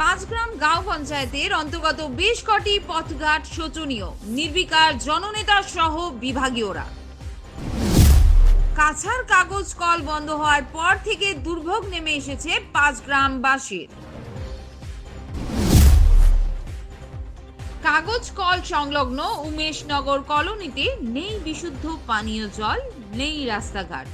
পাঁচগ্রাম গাঁও পঞ্চায়েতের অন্তর্গত বেশ কটি পথঘাট শোচনীয়। নির্বিকার জননেতা সহ বিভাগীয়রা। কাছার কাগজ কল বন্ধ হওয়ার পর থেকে দুর্ভোগ নেমে এসেছে পাঁচগ্রামবাসীর। কাগজ কল সংলগ্ন উমেশনগর কলোনিতে নেই বিশুদ্ধ পানীয় জল, নেই রাস্তাঘাট।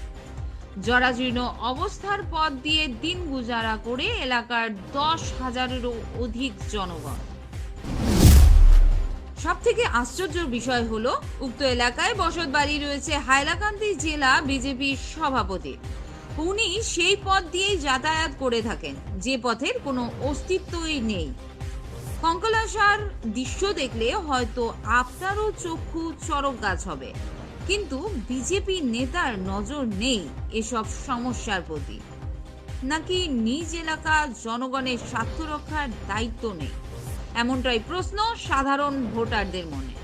জরাজীর্ণ অবস্থার পথ দিয়ে দিন গুজারা করে এলাকার দশ হাজারেরও অধিক জনগণ। সব থেকে আশ্চর্যের বিষয় হলো, উক্ত এলাকায় বসত বাড়ি রয়েছে হাইলাকান্দি জেলা বিজেপির সভাপতি। উনি সেই পথ দিয়েই যাতায়াত করে থাকেন, যে পথের কোনো অস্তিত্বই নেই। কঙ্কলাসার দৃশ্য দেখলে হয়তো আপনারও চক্ষু চরক গাছ হবে। কিন্তু বিজেপি নেতার নজর নেই এসব সমস্যার প্রতি। নাকি নিজ এলাকা জনগণের স্বার্থ রক্ষার দায়িত্ব নেই? এমনটাই প্রশ্ন সাধারণ ভোটারদের মনে।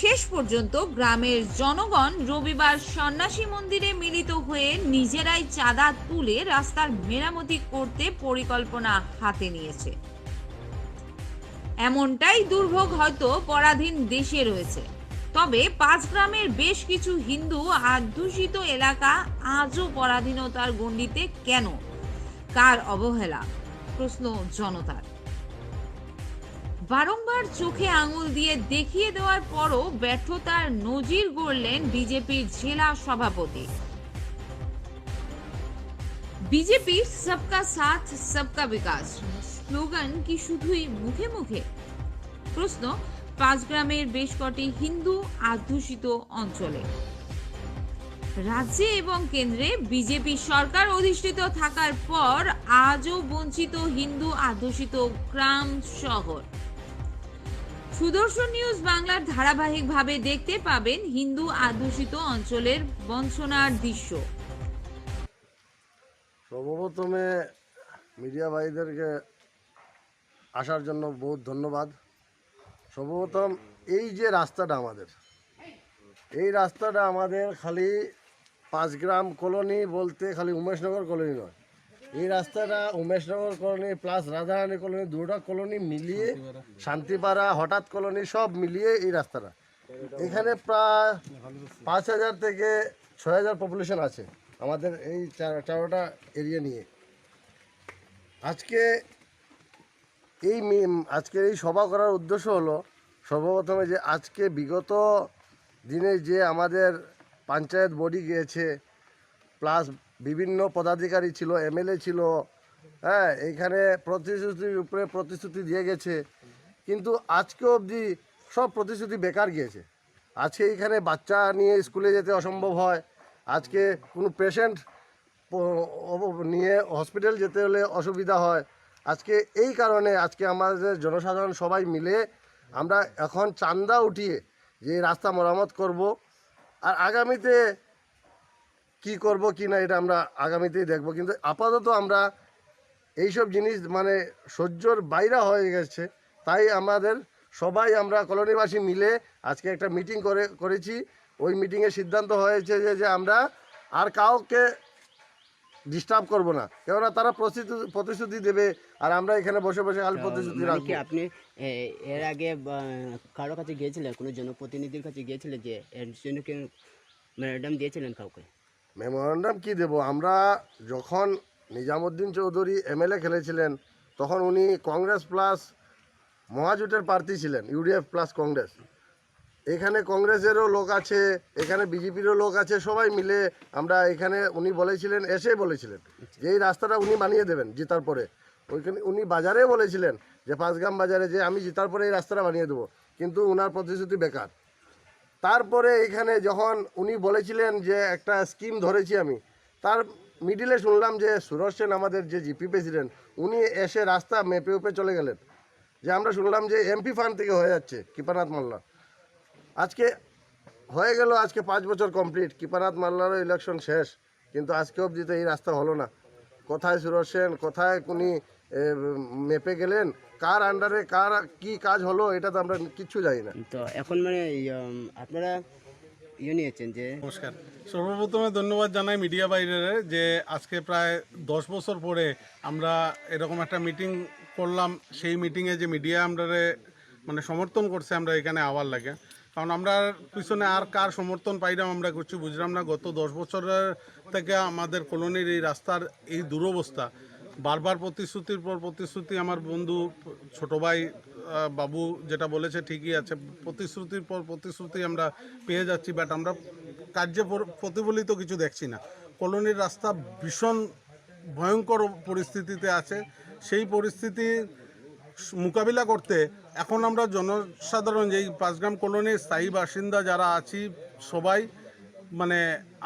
শেষ পর্যন্ত গ্রামের জনগণ রবিবার সন্ন্যাসী মন্দিরে মিলিত হয়ে নিজেরাই চাঁদা তুলে রাস্তার মেরামতি করতে পরিকল্পনা হাতে নিয়েছে। এমনটাই দুর্ভোগ হয়তো পরাধীন দেশে রয়েছে। তবে পাঁচ গ্রামের বেশ কিছু হিন্দু আধ্যুষিত এলাকা আজও পরাধীনতার গণ্ডিতে কেন? কার অবহেলা? প্রশ্ন জনতার। বারংবার চোখে আঙুল দিয়ে দেখিয়ে দেওয়ার পরও ব্যর্থতার নজির গড়লেন বিজেপির জেলা সভাপতি। বিজেপির সবকা সাথ, সবকা বিকাশ। স্লোগান কি শুধুই মুখে মুখে? প্রশ্ন পাঁচগ্রামের বেশ কটি হিন্দু আধ্যুষিত অঞ্চলে। রাজ্যে এবং কেন্দ্রে বিজেপি সরকার অধিষ্ঠিত থাকার পর আজও বঞ্চিত হিন্দু আধ্যুষিত গ্রাম শহর। সুদর্শন নিউজ বাংলার ধারাবাহিকভাবে দেখতে পাবেন হিন্দু আধ্যুষিত অঞ্চলের বঞ্চনার দৃশ্য। সর্বপ্রথমে মিডিয়া ভাইদেরকে আসার জন্য বহুত ধন্যবাদ। সর্বপ্রথম এই যে রাস্তাটা আমাদের, এই রাস্তাটা আমাদের খালি পাঁচগ্রাম কলোনি বলতে খালি উমেশনগর কলোনি নয়। এই রাস্তাটা Umeshnagar colony plus Radharani colony, দুটা কলোনি মিলিয়ে শান্তিপাড়া, হঠাৎ কলোনি সব মিলিয়ে এই রাস্তাটা। এখানে প্রায় পাঁচ হাজার থেকে ছয় হাজার পপুলেশন আছে আমাদের এই চার- চারোটা এরিয়া নিয়ে। আজকে এই আজকের এই সভা করার উদ্দেশ্য হলো, সর্বপ্রথমে যে আজকে বিগত দিনে যে আমাদের পঞ্চায়েত বডি গিয়েছে, প্লাস বিভিন্ন পদাধিকারী ছিল, এমএলএ ছিল হ্যাঁ এইখানে প্রতিশ্রুতির উপরে প্রতিশ্রুতি দিয়ে গেছে, কিন্তু আজকে অবধি সব প্রতিশ্রুতি বেকার গিয়েছে। আজকে এইখানে বাচ্চা নিয়ে স্কুলে যেতে অসম্ভব হয়, আজকে কোনো পেশেন্ট নিয়ে হসপিটাল যেতে হলে অসুবিধা হয় আজকে এই কারণে আজকে আমাদের জনসাধারণ সবাই মিলে আমরা এখন চান্দা উঠিয়ে যে রাস্তা মেরামত করব। আর আগামীতে কি করব, কি না, এটা আমরা আগামীতেই দেখব। কিন্তু আপাতত আমরা এইসব জিনিস মানে সহ্যর বাইরে হয়ে গেছে। তাই আমাদের সবাই আমরা কলোনিবাসী মিলে আজকে একটা মিটিং করে, করেছি। ওই মিটিংয়ে সিদ্ধান্ত হয়েছে যে যে আমরা আর কাউকে ডিস্টার্ব করব না। কেননা তারা প্রতিশ্রুতি দেবে আর আমরা এখানে বসে বসে খালি প্রতিশ্রুতি মানে কি রাখব আপনি এর আগে কারও কাছে গিয়েছিলেন কোনো জনপ্রতিনিধির কাছে গিয়েছিলেন যে এর জন্য ম্যাডাম দিয়েছিলেন কাউকে? মেমোরান্ডাম কি দেব? আমরা যখন নিজামুদ্দিন চৌধুরী এমএলএ খেলেছিলেন তখন উনি কংগ্রেস প্লাস মহাজোটের প্রার্থী ছিলেন ইউডিএফ প্লাস কংগ্রেস। এখানে কংগ্রেসেরও লোক আছে, এখানে বিজেপিরও লোক আছে, সবাই মিলে আমরা এখানে উনি বলেছিলেন এসে বলেছিলেন যে এই রাস্তাটা উনি বানিয়ে দেবেন জিতার পরে। ওইখানে উনি বাজারে বলেছিলেন যে পাঁচগ্রাম বাজারে যে আমি জিতার পরে এই রাস্তাটা বানিয়ে দেবো, কিন্তু ওনার প্রতিশ্রুতি বেকার। তারপরে এখানে যখন উনি বলেছিলেন যে একটা স্কিম ধরেছি আমি, তার মিডিলে শুনলাম যে সুরজ সেন আমাদের যে জিপি প্রেসিডেন্ট, উনি এসে রাস্তা মেপে উপে চলে গেলেন। যে আমরা শুনলাম যে এমপি ফান্ড থেকে হয়ে যাচ্ছে, কৃপানাথ মাল্লা। আজকে হয়ে গেল আজকে পাঁচ বছর কমপ্লিট কৃপানাথ মাল্লারও ইলেকশন শেষ কিন্তু আজকে অবধি তো এই রাস্তা হলো না। কোথায় সুরজ সেন কোথায় উনি মেপে গেলেন কার আন্ডারে কার কি কাজ হলো এটা তো আমরা কিচ্ছু জানি না। তো এখন মানে আপনারা ইয়ে নিয়েছেন যে নমস্কার। সর্বপ্রথমে ধন্যবাদ জানাই মিডিয়া বাইরের যে আজকে প্রায় দশ বছর পরে আমরা এরকম একটা মিটিং করলাম। সেই মিটিংয়ে যে মিডিয়া আমরা মানে সমর্থন করছে আমরা এখানে আওয়ার লাগে। কারণ আমরা পিছনে আর কার সমর্থন পাইলাম আমরা কিছু বুঝলাম না। গত দশ বছরের থেকে আমাদের কলোনির এই রাস্তার এই দুরবস্থা, বারবার প্রতিশ্রুতির পর প্রতিশ্রুতি আমার বন্ধু, ছোট ভাই বাবু যেটা বলেছে ঠিকই আছে, প্রতিশ্রুতির পর প্রতিশ্রুতি আমরা পেয়ে যাচ্ছি বাট আমরা কার্যে পর- প্রতিফলিত কিছু দেখছি না। কলোনির রাস্তা ভীষণ ভয়ঙ্কর পরিস্থিতিতে আছে। সেই পরিস্থিতি মোকাবিলা করতে, এখন আমরা জনসাধারণ যেই পাঁচগ্রাম কলোনির স্থায়ী বাসিন্দা যারা আছি সবাই মানে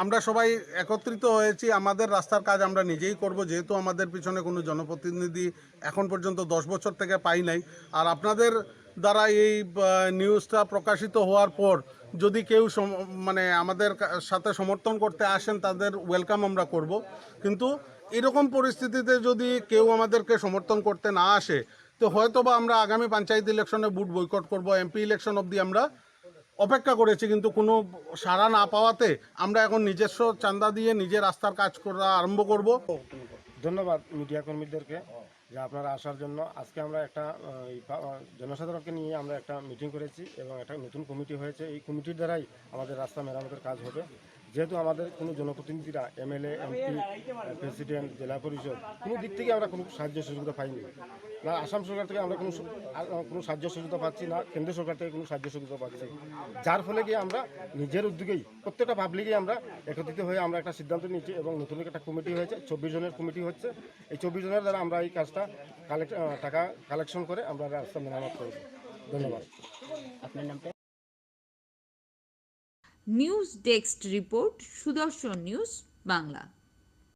আমরা সবাই একত্রিত হয়েছি, আমাদের রাস্তার কাজ আমরা নিজেই করব, যেহেতু আমাদের পিছনে কোনো জনপ্রতিনিধি এখন পর্যন্ত দশ বছর থেকে পাই নাই। আর আপনাদের দ্বারা এই নিউজটা প্রকাশিত হওয়ার পর যদি কেউ মানে আমাদের সাথে সমর্থন করতে আসেন, তাদের ওয়েলকাম আমরা করব। কিন্তু এরকম পরিস্থিতিতে যদি কেউ আমাদেরকে সমর্থন করতে না আসে তো হয়তো বা আমরা আগামী পঞ্চায়েত ইলেকশনে বুট বয়কট করব, এমপি ইলেকশন অবধি আমরা অপেক্ষা করেছি, কিন্তু কোনো সাড়া না পাওয়াতে আমরা এখন নিজস্ব চান্দা দিয়ে নিজের রাস্তার কাজ করা আরম্ভ করব। ধন্যবাদ মিডিয়া কর্মীদেরকে যে আপনারা আসার জন্য। আজকে আমরা একটা জনসাধারণকে নিয়ে আমরা একটা মিটিং করেছি এবং একটা নতুন কমিটি হয়েছে। এই কমিটির দ্বারাই আমাদের রাস্তা মেরামতের কাজ হবে। যেহেতু আমাদের কোনো জনপ্রতিনিধিরা এমএলএ, এমপি, প্রেসিডেন্ট, জেলা পরিষদ, কোনো দিক থেকে আমরা কোনো সাহায্য সহযোগিতা পাইনি। না, আসাম সরকার থেকে আমরা কোনো কোনো সাহায্য সহযোগিতা পাচ্ছি না, কেন্দ্র সরকার থেকে কোনো সাহায্য সহযোগিতা পাচ্ছি। যার ফলে গিয়ে আমরা নিজের উদ্যোগেই, প্রত্যেকটা পাবলিকই আমরা একত্রিত হয়ে আমরা একটা সিদ্ধান্ত নিয়েছি এবং নতুন একটা কমিটি হয়েছে, চব্বিশ জনের কমিটি হচ্ছে। এই চব্বিশ জনের দ্বারা আমরা এই কাজটা কালেক্ট টাকা কালেকশন করে আমরা রাস্তা মেরামত করব। ধন্যবাদ। আপনার নামটা? News desk report Sudarshan news Bangla.